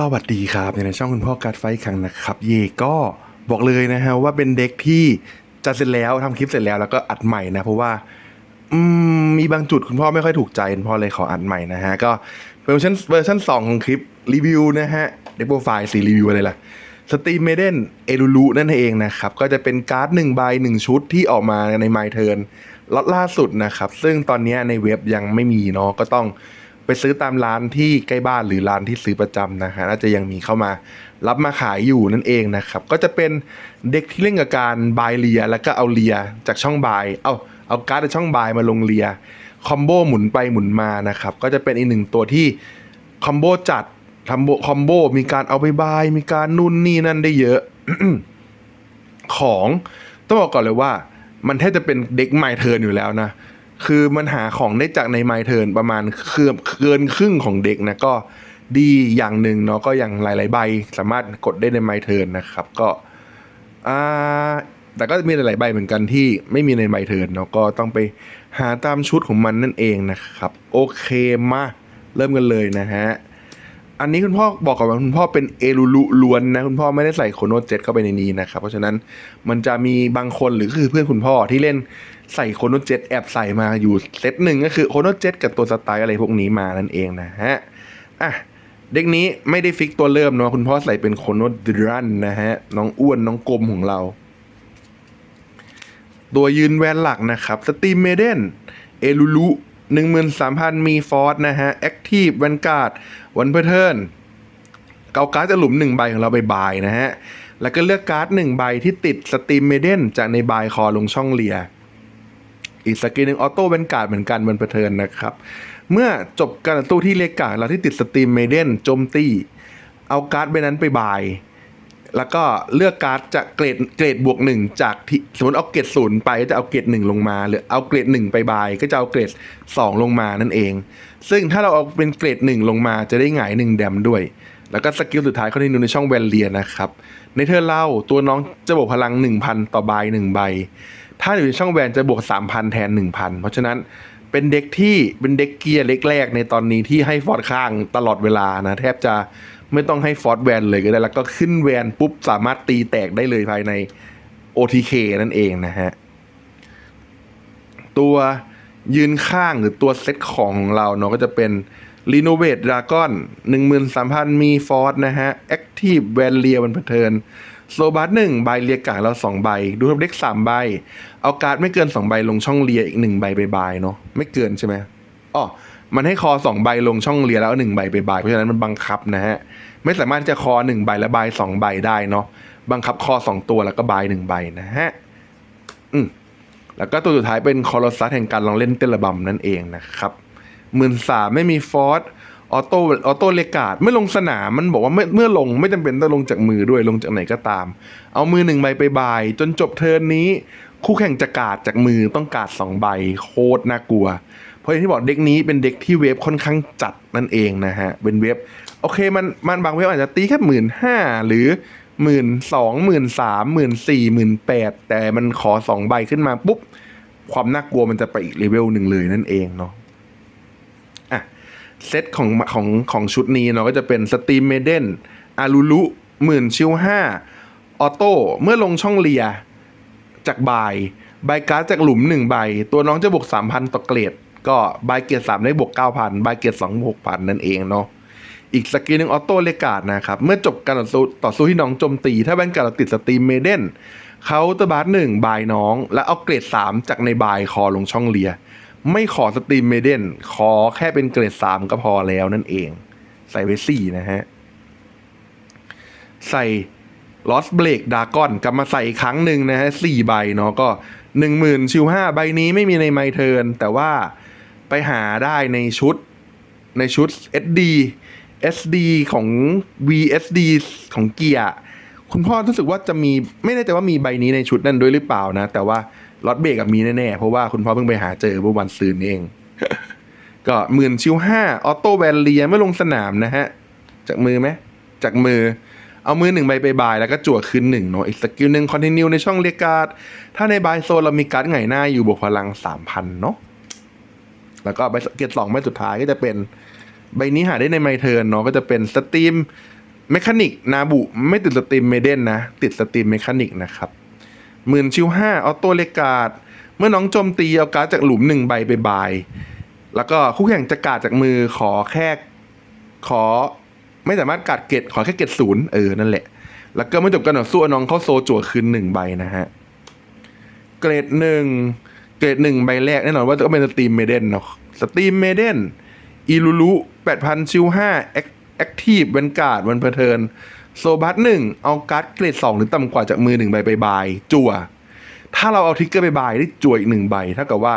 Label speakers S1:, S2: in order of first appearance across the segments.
S1: สวัสดีครับในช่องคุณพ่อการดไฟท์ครั้งนะครับ เยก็บอกเลยนะฮะว่าเป็นเด็กที่จัดเสร็จแล้วทำคลิปเสร็จแล้วแล้วก็อัดใหม่นะเพราะว่าอืมมีบางจุดคุณพ่อไม่ค่อยถูกใจคุณพ่อเลยขออัดใหม่นะฮะก็เวอร์ชันเวอร์ชันสองของคลิปรีวิวนะฮะเด็กโปรไฟล์สีรีวิวอะไรล่ะสตรีมเมเดนเอลูลูนั่นเองนะครับ ก็จะเป็นการ์ดหนึ่งใบหนึ่งชุดที่ออกมาใน My Turn ล็อตล่าสุดนะครับ ซึ่งตอนนี้ในเว็บยังไม่มีเนาะก็ต้อง ไปซื้อตามร้านที่ใกล้บ้านหรือร้านที่ซื้อประจำนะฮะน่าจะยังมีเข้ามารับมาขายอยู่นั่นเองนะครับ ก็จะเป็นเด็กที่เล่นกับการบายเลียแล้วก็เอาเลียจากช่องบายเอาเอาการ์ดจากช่องบายมาลงเลียคอมโบหมุนไปหมุนมานะครับ ก็จะเป็นอีกหนึ่งตัวที่คอมโบจัดทำโบคอมโบมีการเอาไปบาย มีการนู่นนี่นั่นได้เยอะ ของต้องบอกก่อนเลยว่า มันแทบจะเป็นเด็กไมเทินอยู่แล้วนะ คือมันหาของได้จากในไมเทิร์นประมาณเกือบเกินครึ่งของเด็กนะก็ดีอย่างหนึ่งเนาะก็อย่างหลาย ๆ ใบสามารถกดได้ในไมเทิร์นนะครับ ก็อ่าแต่ก็มีหลาย ๆ ใบเหมือนกันที่ไม่มีในไมเทิร์นเนาะก็ต้องไปหาตามชุดของมันนั่นเองนะครับ โอเคมาเริ่มกันเลยนะฮะอันนี้คุณพ่อบอกก่อนว่าคุณพ่อเป็นเอลูลุล้วนนะคุณพ่อไม่ได้ใส่โคโนเจ็ตเข้าไปในนี้นะครับ เพราะฉะนั้นมันจะมีบางคนหรือคือเพื่อนคุณพ่อที่เล่น ใส่โคโนเจ็ตแอบใส่มาอยู่เซตหนึ่งก็คือโคโนเจ็ตกับตัวสไตล์อะไรพวกนี้มานั่นเองนะฮะ อะ เด็กนี้ไม่ได้ฟิกตัวเริ่มเนาะคุณพ่อใส่เป็นโคโนดรันนะฮะ น้องอ้วนน้องกลมของเรา ตัวยืนแวนหลักนะครับสตีมเมเดนเอลูลุหนึ่งหมื่นสามพันมีฟอร์สนะฮะแอคทีฟแวนการ์ดวันเพอร์เทิร์นเกาการ์ดจะหลุมหนึ่งใบของเราไปบายนะฮะ แล้วก็เลือกการ์ดหนึ่งใบที่ติดสตีมเมเดนจากในบายคอลงช่องเลีย อีกสกิลหนึ่งออโต้แวนการ์ดเหมือนกันบนเพอร์เทินนะครับ เมื่อจบการตู้ที่เลกกาเราที่ติดสตรีมเมเดนโจมตีเอาการ์ดใบนั้นไปบาย แล้วก็เลือกการ์ดจากเกรดเกรดบวกหนึ่งจากสมมติเอาเกรดศูนย์ไปก็จะเอาเกรดหนึ่งลงมา หรือเอาเกรดหนึ่งไปบาย ก็จะเอาเกรดสองลงมานั่นเอง ซึ่งถ้าเราเอาเป็นเกรดหนึ่งลงมาจะได้หงายหนึ่งแดมด้วย แล้วก็สกิลสุดท้ายเขาที่ดูในช่องแวนเลียนะครับ ในเธอเล่าตัวน้องจะบวกพลัง 1,000 ต่อใบหนึ่งใบ ถ้าอยู่ในช่องแวนจะบวก 3,000 แทน 1,000 เพราะฉะนั้นเป็นเด็กที่เป็นเด็กเกียร์เล็กแรกในตอนนี้ที่ให้ฟอร์ดข้างตลอดเวลานะ แทบจะไม่ต้องให้ฟอร์ดแวนเลยก็ได้ แล้วก็ขึ้นแวนปุ๊บสามารถตีแตกได้เลยภายใน OTK นั่นเองนะฮะ ตัวยืนข้างหรือตัวเซตของของเราเนาะก็จะเป็น Renovate Dragon 13,000 มีฟอร์ e นะฮะ Active v a l i a บันเทิน โซบัสหนึ่งใบเรียกาเราสองใบ ดูทับเด็กสามใบ เอาการ์ดไม่เกินสองใบลงช่องเลียอีกหนึ่งใบไปบายเนาะไม่เกินใช่ไหมอ๋อมันให้คอสองใบลงช่องเลียแล้วหนึ่งใบไปบายเพราะฉะนั้นมันบังคับนะฮะไม่สามารถจะคอหนึ่งใบและบายสองใบได้เนาะบังคับคอสองตัวแล้วก็บายหนึ่งใบนะฮะอืมแล้วก็ตัวสุดท้ายเป็นคอร์ซัสแห่งการลองเล่นเต้นระบำนั่นเองนะครับหมื่นสามไม่มีฟอร์ส ออโต้ออโต้เลกาดไม่ลงสนามมันบอกว่าเมื่อลงไม่จำเป็นต้องลงจากมือด้วยลงจากไหนก็ตาม เอามือหนึ่งใบไปบาย จนจบเทิร์นนี้ คู่แข่งจะกาดจากมือต้องกาดสองใบโคตรน่ากลัว เพราะอย่างที่บอกเด็กนี้เป็นเด็กที่เวฟค่อนข้างจัดนั่นเองนะฮะเป็นเวฟโอเคมันมันบางเวฟอาจจะตีแค่หมื่นห้าหรือหมื่นสองหมื่นสามหมื่นสี่หมื่นแปดแต่มันขอสองใบขึ้นมาปุ๊บความน่ากลัวมันจะไปอีกเลเวลหนึ่งเลยนั่นเองเนาะ เซตของของของชุดนี้เนาะก็จะเป็นสตรีมเมเดนอารูลุหมื่นชิวห้าออโต้เมื่อลงช่องเลียจากบายบายการ์ดจากหลุมหนึ่งใบ ตัวน้องจะบวกสามพันต่อเกรด ก็บายเกรดสามได้บวกเก้าพันบายเกรดสองหกพันนั่นเองเนาะอีกสกิลหนึ่งออโต้เลกาดนะครับ เมื่อจบการต่อสู้ต่อสู้ที่น้องโจมตี ถ้าแว่นการติดสตรีมเมเดนเขาตบาร์หนึ่งบายน้อง แล้วเอาเกรดสามจากในบายคอลงช่องเลีย ไม่ขอสตรีมเมเดนขอแค่เป็นเกรดสามก็พอแล้วนั่นเอง ใส่ไว้สี่นะฮะ ใส่ลอสเบ k กดากอนกลับมาใส่อีกครั้งหนึ่งนะฮะสี่ใบเนาะก็หนึ่งหมื่นชิวห้าใบนี้ไม่มีในไมเทิร์นแต่ว่าไปหาได้ในชุดในชุด SD SD ของ VSD ของเกียร์คุณพ่อรู้สึกว่าจะมีไม่แน่ใจว่ามีใบนี้ในชุดนั้นด้วยหรือเปล่านะ แต่ว่า ลอตเบรกมีแน่ๆ เพราะว่าคุณพ่อเพิ่งไปหาเจอเมื่อวันซืนนี่เอง ก็หมื่นชิวห้าออโต้แวนเลียไม่ลงสนามนะฮะ จากมือไหมจากมือ เอามือหนึ่งใบไปบายแล้วก็จั่วคืนหนึ่งเนาะอีกสกิลหนึ่งคอนติเนียในช่องเรียกการ์ดถ้าในบายโซนเรามีการ์ดไงหน้าอยู่บวกพลังสามพันเนาะแล้วก็ใบเกตสองใบสุดท้ายก็จะเป็นใบนี้หาได้ในไมเทิร์นเนาะก็จะเป็นสตรีมเมคานิกนาบุไม่ติดสตรีมเมเดนนะ ติดสตรีมเมคานิกนะครับ หมื่นชิวห้าออโต้เลกาดเมื่อน้องโจมตีเอาการ์ดจากหลุมหนึ่งใบไปบาย แล้วก็คู่แข่งจะกาดจากมือขอแค่ขอไม่สามารถกาดเกตขอแค่เกตศูนย์เออ นั่นแหละ แล้วก็เมื่อจบการต่อสู้น้องเข้าโซจั่วคืนหนึ่งใบนะฮะ เกรดหนึ่งเกรดหนึ่งใบแรกแน่นอนว่าต้องเป็นสตรีมเมเดนเนาะสตรีมเมเดนอีลูลูแปดพันชิวห้าแอคทีฟเวนการ์ดวันเพอร์เทิน โซบัสหนึ่งเอาการ์ดเกรดสองหรือต่ำกว่าจากมือหนึ่งใบไปบายจั่ว ถ้าเราเอาทิกเกอร์ไปบายได้จั่วอีกหนึ่งใบเท่ากับว่า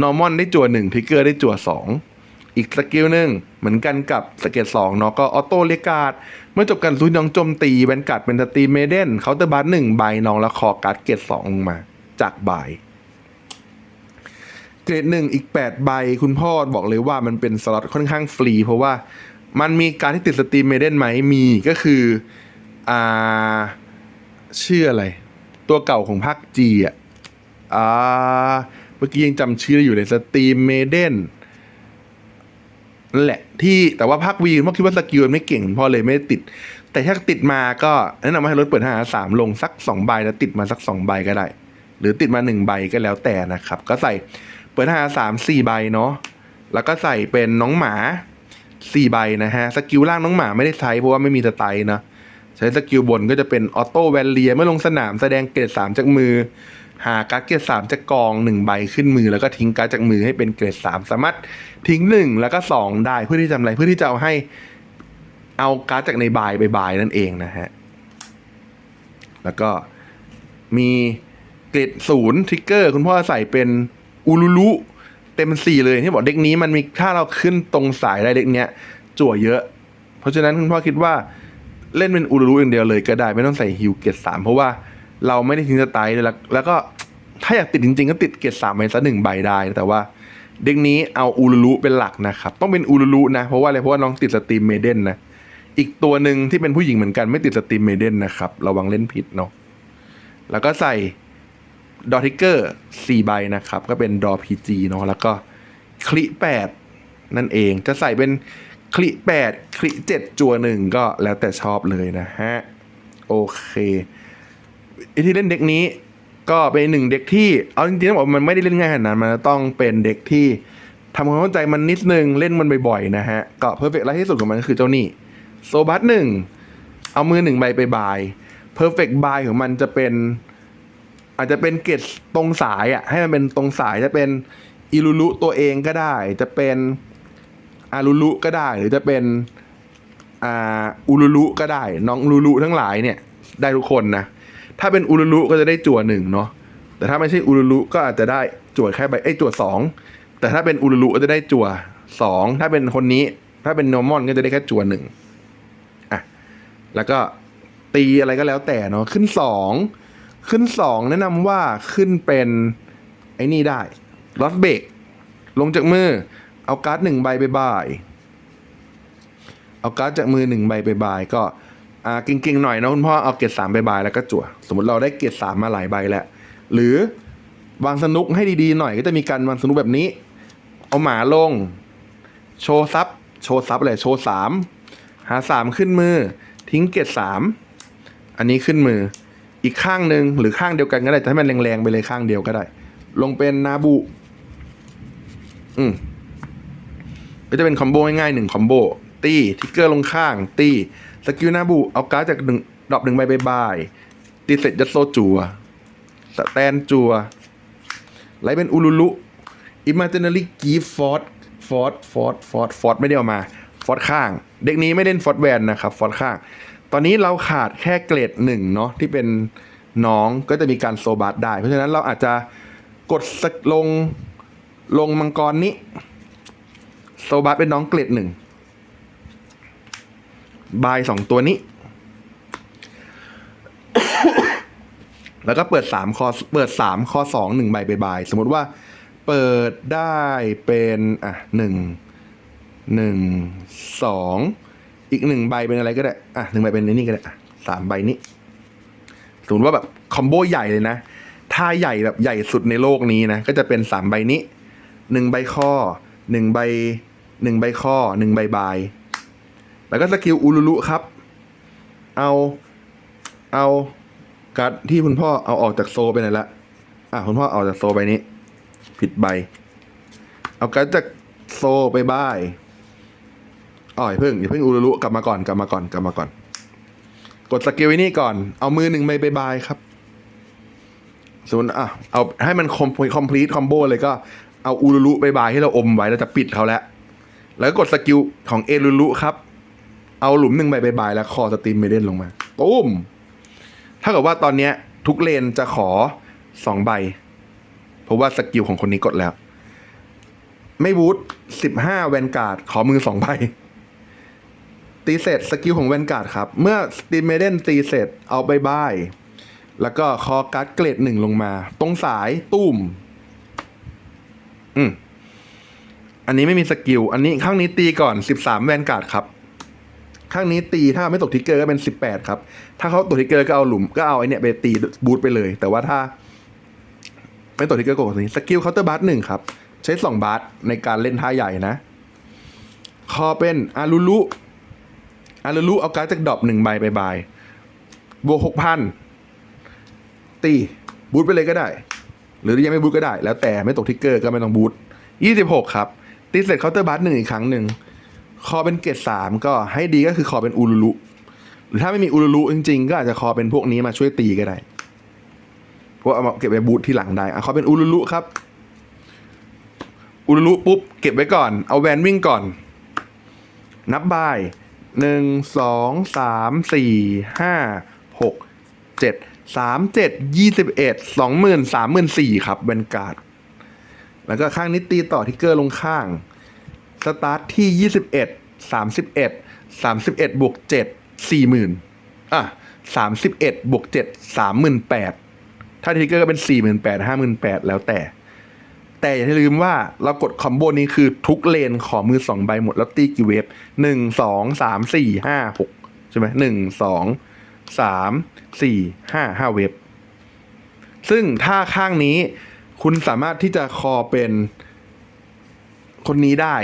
S1: นอร์มอนได้จั่วหนึ่งทิกเกอร์ได้จั่วสองอีกสกิลหนึ่งเหมือนกันกับสเกตสองเนาะก็ออโต้เลกาดเมื่อจบการสู้น้องโจมตีแวนการ์ดเป็นสตีเมเดนเคาน์เตอร์บัสหนึ่งใบน้องแล้วคอการ์ดเกรดสองลงมา จากบายเกรดหนึ่งอีก 8 ใบคุณพ่อบอกเลยว่ามันเป็นสล็อตค่อนข้างฟรี เพราะว่า มันมีการที่ติดสตรีมเมเดนไหมมีก็คืออ่าชื่ออะไร ตัวเก่าของภาคจีอะอ่าเมื่อกี้ยังจำชื่ออยู่เลยสตรีมเมเดนนั่นแหละที่แต่ว่าภาควีพ่อคิดว่าสกิลมันไม่เก่งพอเลยไม่ได้ติด แต่ถ้าติดมาก็แนะนำให้รถเปิดหาสามลงสักสองใบแล้วติดมาสักสองใบก็ได้ หรือติดมาหนึ่งใบก็แล้วแต่นะครับ ก็ใส่เปิดหาสามสี่ใบเนาะแล้วก็ใส่เป็นน้องหมา สี่ใบนะฮะ สกิลล่างน้องหมาไม่ได้ใช้เพราะว่าไม่มีสไตล์นะ ใช้สกิลบนก็จะเป็นออโต้แวนเลียเมื่อลงสนามแสดงเกรดสามจากมือ หาการ์ดเกรดสามจากกองหนึ่งใบขึ้นมือ แล้วก็ทิ้งการ์ดจากมือให้เป็นเกรดสามสามารถทิ้งหนึ่งแล้วก็สองได้เพื่อที่จะทำอะไรเพื่อที่จะเอาให้เอาการ์ดจากในบายไปบายนั่นเองนะฮะ แล้วก็มีเกรดศูนย์ทริกเกอร์คุณพ่อใส่เป็นอูลูลุ เต็มสี่เลยที่บอกเด็กนี้มันมีถ้าเราขึ้นตรงสายได้เด็กเนี้ยจั่วเยอะ เพราะฉะนั้นคุณพ่อคิดว่าเล่นเป็นอูลูลุอย่างเดียวเลยก็ได้ไม่ต้องใส่ฮิวเกรดสามเพราะว่าเราไม่ได้ทิ้งสไตล์เลยแล้วแล้วก็ถ้าอยากติดจริงๆ ก็ติดเกรดสามไปสักหนึ่งใบได้ แต่ว่าเด็กนี้เอาอูลูลุเป็นหลักนะครับ ต้องเป็นอูลูลุนะ เพราะว่าอะไรเพราะว่าน้องติดสตรีมเมเดนนะอีกตัวหนึ่งที่เป็นผู้หญิงเหมือนกันไม่ติดสตรีมเมเดนนะครับ ระวังเล่นผิดเนาะแล้วก็ใส่ ดอทิกเกอร์สี่ใบนะครับ ก็เป็นดอพีจีเนาะแล้วก็คลิแปดนั่นเองจะใส่เป็นคลิแปดคลิเจ็ดจัวหนึ่งก็แล้วแต่ชอบเลยนะฮะ โอเควิธีเล่นเด็กนี้ก็เป็นหนึ่งเด็กที่เอาจริงๆต้องบอกมันไม่ได้เล่นง่ายขนาดนั้นมันต้องเป็นเด็กที่ทำความเข้าใจมันนิดนึงเล่นมันบ่อยๆนะฮะ ก็เพอร์เฟกต์ไลท์ที่สุดของมันก็คือเจ้านี่โซบัสหนึ่งเอามือหนึ่งใบไปบายเพอร์เฟกต์บายของมันจะเป็น อาจจะเป็นเกตตรงสายอะ ให้มันเป็นตรงสายจะเป็นอิลูลุตัวเองก็ได้ จะเป็นอาลูลุก็ได้ หรือจะเป็นอ่าอูลูลุก็ได้ น้องอูลูลุทั้งหลายเนี่ย ได้ทุกคนนะ ถ้าเป็นอูลูลุก็จะได้จั่วหนึ่งเนาะแต่ถ้าไม่ใช่อูลูลุก็อาจจะได้จั่วแค่ใบไอ้จั่วสองแต่ถ้าเป็นอูลูลุก็จะได้จั่วสองถ้าเป็นคนนี้ ถ้าเป็นนอร์มอนก็จะได้แค่จั่วหนึ่งอะแล้วก็ตีอะไรก็แล้วแต่เนาะขึ้นสอง ขึ้นสองแนะนำว่าขึ้นเป็นไอ้นี่ได้ลอสเบกลงจากมือ เอาการ์ดหนึ่งใบไปบายเอาการ์ดจากมือหนึ่งใบไปบายก็อ่าเก่งๆหน่อยนะคุณพ่อเอาเกรสามไปบายแล้วก็จั่ว สมมติเราได้เกรสามมาหลายใบแล้ว หรือวางสนุกให้ดีๆหน่อยก็จะมีการวางสนุกแบบนี้ เอาหมาลง โชว์ซับโชว์ซับอะไรโชว์สามหาสามขึ้นมือ ทิ้งเกตสามอันนี้ขึ้นมือ อีกข้างหนึ่งหรือข้างเดียวกันก็ได้แต่ให้มันแรงๆไปเลยข้างเดียวก็ได้ ลงเป็นนาบุอืมก็จะเป็นคอมโบง่ายๆหนึ่งคอมโบตีทิกเกอร์ลงข้าง ตีสกิลนาบุเอาการ์ดจากหนึ่งดรอปหนึ่งใบไปบายตีเสร็จยัดโซจัวสแตนจัวไลเป็นอูลูลุอิมาเจเนอรี่กีฟฟอร์ดฟอร์ดฟอร์ดฟอร์ดฟอร์ดไม่ได้เอามา ฟอร์ดข้าง เด็กนี้ไม่เล่นฟอร์ดแวนนะครับ ฟอร์ดข้าง ตอนนี้เราขาดแค่เกรดหนึ่งเนาะที่เป็นน้องก็จะมีการโซบัสได้ เพราะฉะนั้นเราอาจจะกดสักลงลงมังกรนี้โซบัสเป็นน้องเกรดหนึ่งบายสองตัวนี้ แล้วก็เปิดสามคอเปิดสามคอสองหนึ่งใบไปบายสมมติว่าเปิดได้เป็นอะหนึ่งหนึ่งสอง อีกหนึ่งใบเป็นอะไรก็ได้ อะหนึ่งใบเป็นนี่ก็ได้อะสามใบนี้สมมติว่าแบบคอมโบใหญ่เลยนะ ถ้าใหญ่แบบใหญ่สุดในโลกนี้นะ ก็จะเป็นสามใบนี้หนึ่งใบข้อหนึ่งใบหนึ่งใบข้อหนึ่งใบบาย แล้วก็สกิลอูลูลุครับ เอาเอาการ์ดที่คุณพ่อเอาออกจากโซไปไหนละ อะคุณพ่อเอาจากโซไปนี้ ผิดใบ เอาการ์ดจากโซไปบาย อ๋ออย่าเพิ่งอย่าเพิ่งอุรุรุกลับมาก่อนกลับมาก่อนกลับมาก่อน กดสกิลไว้นี่ก่อน เอามือหนึ่งใบไปบายครับสมมติอะเอาให้มันคอมคอมพลีทคอมโบเลยก็เอาอุรุรุไปบายให้เราอมไว้แล้วจะปิดเขาแล้ว แล้วกดสกิลของเอรุรุครับ เอาหลุมหนึ่งใบใบบายแล้วคอสตรีมเมเดนลงมาตุ้มถ้าเกับว่าตอนเนี้ยทุกเลนจะขอสองใบ เพราะว่าสกิลของคนนี้กดแล้ว ไม่บูทสิบห้าแวนการ์ดขอมือสองใบ ตีเสร็จสกิลของแวนการ์ดครับ เมื่อสตีมเมเดนตีเสร็จเอาใบใบาย แล้วก็คอการ์ดเกรดหนึ่งลงมา ตรงสายตุ้มอืมอันนี้ไม่มีสกิล อันนี้ข้างนี้ตีก่อนสิบสามแวนการ์ดครับ ข้างนี้ตีถ้าไม่ตกทิกเกอร์ก็เป็นสิบแปดครับ ถ้าเขาตกทิกเกอร์ก็เอาหลุมก็เอาไอเนี้ยไปตีบูทไปเลย แต่ว่าถ้า ไม่ตกทิกเกอร์กดตัวนี้สกิลเคาน์เตอร์บัสหนึ่งครับ ใช้สองบัสในการเล่นท่าใหญ่นะ คอเป็นอารุลุ อารุลุเอาการ์ดจากดอปหนึ่งใบไปบายบวกหกพันตีบูทไปเลยก็ได้ หรือยังไม่บูทก็ได้ แล้วแต่ไม่ตกทิกเกอร์ก็ไม่ต้องบูทยี่สิบหกครับ ตีเสร็จเคาน์เตอร์บัสหนึ่งอีกครั้งหนึ่งคอเป็นเกรดสามก็ให้ดีก็คือคอเป็นอูรุลุหรือถ้าไม่มีอูรุลุจริง ๆ ก็อาจจะคอเป็นพวกนี้มาช่วยตีก็ได้เพราะเอามาเก็บไว้บูทที่หลังได้อะคอเป็นอูรุลุครับอูรุลุปุ๊บ เก็บไว้ก่อน เอาแวนวิ่งก่อน นับบาย หนึ่งสองสามสี่ห้าหกเจ็ดสามเจ็ดยี่สิบเอ็ดสองหมื่นสามหมื่นสี่ครับแวนการ์ดแล้วก็ข้างนี้ตีต่อทิกเกอร์ลงข้าง สตาร์ทที่ยี่สิบเอ็ดสามสิบเอ็ดสามสิบเอ็ดบวกเจ็ดสี่หมื่นอะสามสิบเอ็ดบวกเจ็ดสามหมื่นแปดถ้าทิกเกอร์ก็เป็นสี่หมื่นแปดห้าหมื่นแปดแล้วแต่ แต่อย่าลืมว่าเรากดคอมโบนี้คือทุกเลนขอมือสองใบหมดแล้วตีกี่เวฟหนึ่งสองสามสี่ห้าหกใช่ไหมหนึ่งสองสามสี่ห้าห้าเวฟซึ่งถ้าข้างนี้คุณสามารถที่จะคอเป็นคนนี้ได้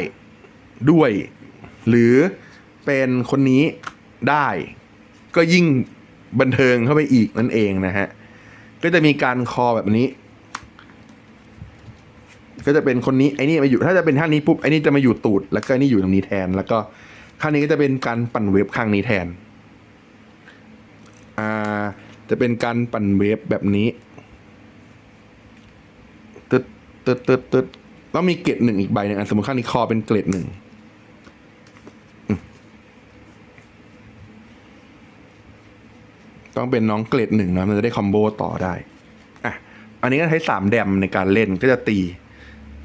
S1: ด้วย หรือเป็นคนนี้ได้ ก็ยิ่งบันเทิงเข้าไปอีกนั่นเองนะฮะ ก็จะมีการคอแบบนี้ ก็จะเป็นคนนี้ไอ้นี่มาอยู่ถ้าจะเป็นท่านี้ปุ๊บไอ้นี่จะมาอยู่ตูด แล้วก็นี่อยู่ตรงนี้แทน แล้วก็ข้างนี้ก็จะเป็นการปั่นเวฟข้างนี้แทนอ่าจะเป็นการปั่นเวฟแบบนี้ตึ๊ดตึ๊ดตึ๊ดตึ๊ดแล้วมีเกรดหนึ่งอีกใบหนึงอะสมมติข้างนี้คอเป็นเกรดหนึ่งต้องเป็นน้องเกรดหนึ่งนะมันจะได้คอมโบต่อได้อะอันนี้ก็ใช้สามแดมในการเล่นก็จะตี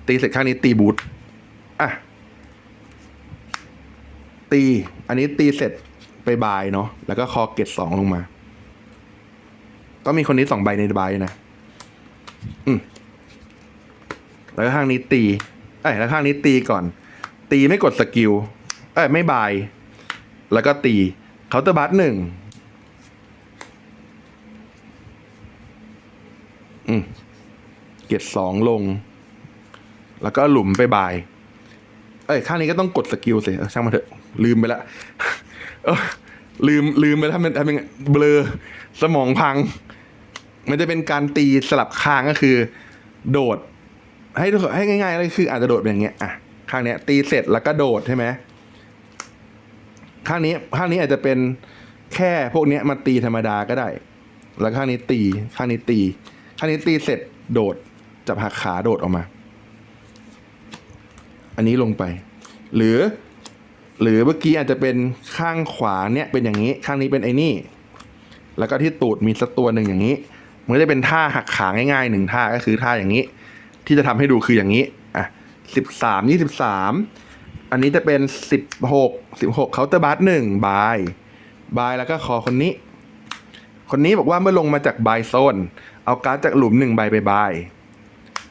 S1: ตีเสร็จข้างนี้ตีบูทอะ ตี อันนี้ตีเสร็จไปบายเนาะแล้วก็คอเกตสองลงมา ก็มีคนนี้สองใบในบายนะ อืมแล้วก็ข้างนี้ตี เอ้ยแล้วข้างนี้ตีก่อน ตีไม่กดสกิล เอ้ยไม่บาย แล้วก็ตีเคาน์เตอร์บัสหนึ่งอืมเกตสองลง แล้วก็หลุมไปบาย เอ้ยข้างนี้ก็ต้องกดสกิลสิช่างมันเถอะ ลืมไปละลืมลืมไปแล้วทำเป็นทำเป็นเบลอสมองพัง มันจะเป็นการตีสลับข้างก็คือ โดด ให้ให้ง่ายๆเลยคืออาจจะโดดเป็นอย่างเงี้ยอะข้างเนี้ย ตีเสร็จแล้วก็โดดใช่ไหมข้างนี้ข้างนี้อาจจะเป็นแค่พวกเนี้ยมาตีธรรมดาก็ได้ แล้วข้างนี้ตี ข้างนี้ตี ข้างนี้ตีเสร็จโดดจับหักขาโดดออกมา อันนี้ลงไป หรือ หรือเมื่อกี้อาจจะเป็นข้างขวาเนี่ยเป็นอย่างนี้ ข้างนี้เป็นไอ้นี่ แล้วก็ที่ตูดมีสักตัวหนึ่งอย่างนี้มันก็จะเป็นท่าหักขาง่ายๆหนึ่งท่าก็คือท่าอย่างนี้ ที่จะทำให้ดูคืออย่างนี้อะสิบสามยี่สิบสามอันนี้จะเป็นสิบหกสิบหกเคาน์เตอร์บัสหนึ่งบายบายแล้วก็คอคนนี้ คนนี้บอกว่าเมื่อลงมาจากบายโซน เอาการ์ดจากหลุมหนึ่งใบไปบาย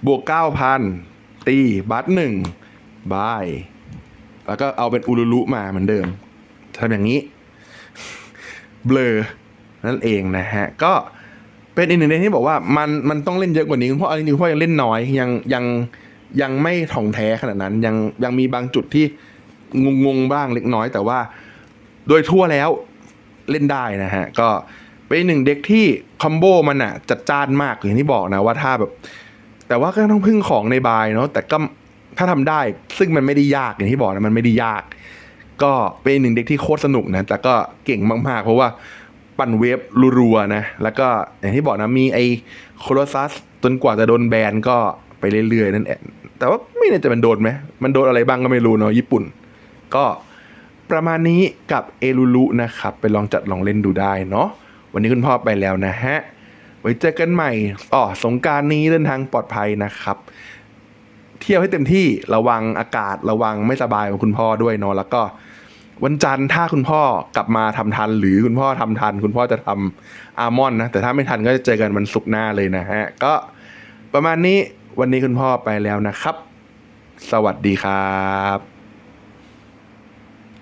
S1: บวกเก้าพันตีบัสหนึ่ง บาย แล้วก็เอาเป็นอูรุลุมาเหมือนเดิมทำอย่างนี้ เบลอ นั่นเองนะฮะ ก็เป็นอีกหนึ่งเรื่องที่บอกว่ามันมันต้องเล่นเยอะกว่านี้เพราะอันนี้เพราะยังเล่นน้อย ยังยังยังไม่ถ่องแท้ขนาดนั้น ยังยังมีบางจุดที่งงงๆบ้างเล็กน้อย แต่ว่า โดยทั่วแล้วเล่นได้นะฮะ ก็เป็นหนึ่งเด็กที่คอมโบมันอะจัดจ้านมากอย่างที่บอกนะว่าถ้าแบบ แต่ว่าก็ต้องพึ่งของในบายเนาะแต่ก็ ถ้าทำได้ซึ่งมันไม่ได้ยากอย่างที่บอกนะมันไม่ได้ยาก ก็เป็นหนึ่งเด็กที่โคตรสนุกนะแต่ก็เก่งมากๆ เพราะว่าปั่นเวฟรัวๆนะ แล้วก็อย่างที่บอกนะมีไอ้โคโลซัสจนกว่าจะโดนแบนก็ไปเรื่อยๆนั่นแหละแต่ว่าไม่แน่ใจมันโดนไหมมันโดนอะไรบ้างก็ไม่รู้เนาะญี่ปุ่น ก็ประมาณนี้กับเอลูลุนะครับ ไปลองจัดลองเล่นดูได้เนาะวันนี้คุณพ่อไปแล้วนะฮะ ไว้เจอกันใหม่อ๋อสงการนี้เดินทางปลอดภัยนะครับ เที่ยวให้เต็มที่ระวังอากาศระวังไม่สบายของคุณพ่อด้วยเนาะแล้วก็วันจันทร์ถ้าคุณพ่อกลับมาทำทัน หรือคุณพ่อทำทัน คุณพ่อจะทำอาร์มอนนะแต่ถ้าไม่ทันก็จะเจอกันวันศุกร์หน้าเลยนะฮะก็ประมาณนี้วันนี้คุณพ่อไปแล้วนะครับ สวัสดีครับ